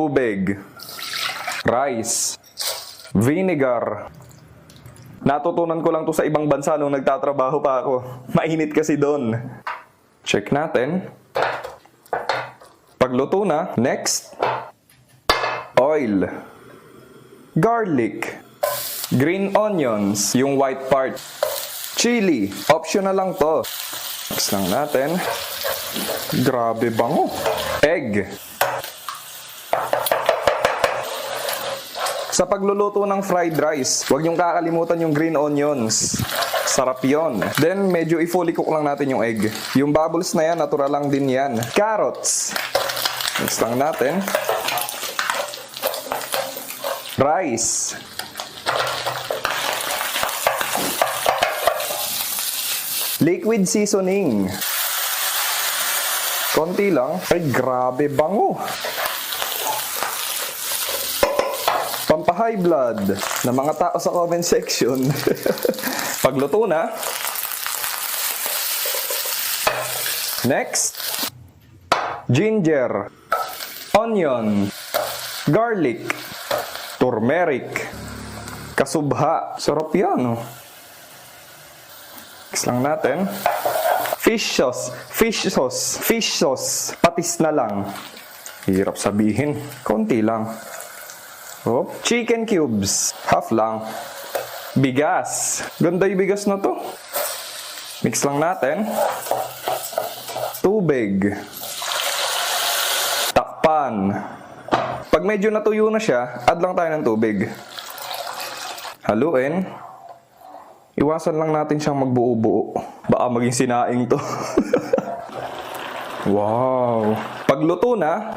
tubig, rice, vinegar. Natutunan ko lang to sa ibang bansa nung nagtatrabaho pa ako. Mainit kasi doon. Check natin. Pagluto na, next, oil, garlic, green onions, yung white part, chili, optional lang to. Mix lang natin. Grabe bango. Egg. Sa pagluluto ng fried rice, huwag niyong kakalimutan yung green onions. Sarap yon. Then, medyo i-fully cook lang natin yung egg. Yung bubbles na yan, natural lang din yan. Carrots. Mix lang natin. Rice. Liquid seasoning. Konti lang. Ay, grabe bango. Pampahigh blood ng mga tao sa comment section. Pagluto na. Next. Ginger. Onion. Garlic. Turmeric. Kasubha. Sarap yan, oh. Mix lang natin. Fish sauce. Fish sauce. Fish sauce. Patis na lang. Hirap sabihin. Konti lang. Oh, chicken cubes. Half lang. Bigas. Ganda yung bigas na to. Mix lang natin. Tubig. Takpan. Pag medyo natuyo na siya, add lang tayo ng tubig. Haluin. Iwasan lang natin siyang magbuo-buo. Baka maging sinaing to. wow. Pagluto na,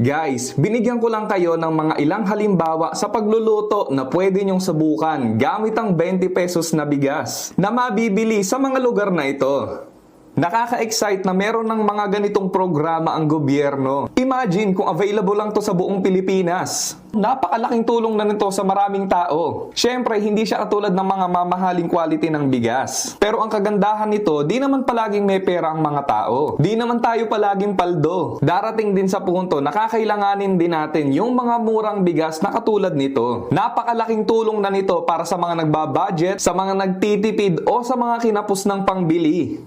Guys, binigyan ko lang kayo ng mga ilang halimbawa sa pagluluto na pwede nyong subukan gamit ang 20 pesos na bigas na mabibili sa mga lugar na ito. Nakaka-excite na meron ng mga ganitong programa ang gobyerno. Imagine kung available lang to sa buong Pilipinas. Napakalaking tulong na nito sa maraming tao. Siyempre, hindi siya katulad ng mga mamahaling quality ng bigas. Pero ang kagandahan nito, di naman palaging may pera ang mga tao. Di naman tayo palaging paldo. Darating din sa punto, nakakailanganin din natin yung mga murang bigas na katulad nito. Napakalaking tulong na nito para sa mga nagbabudget, sa mga nagtitipid o sa mga kinapos ng pangbili.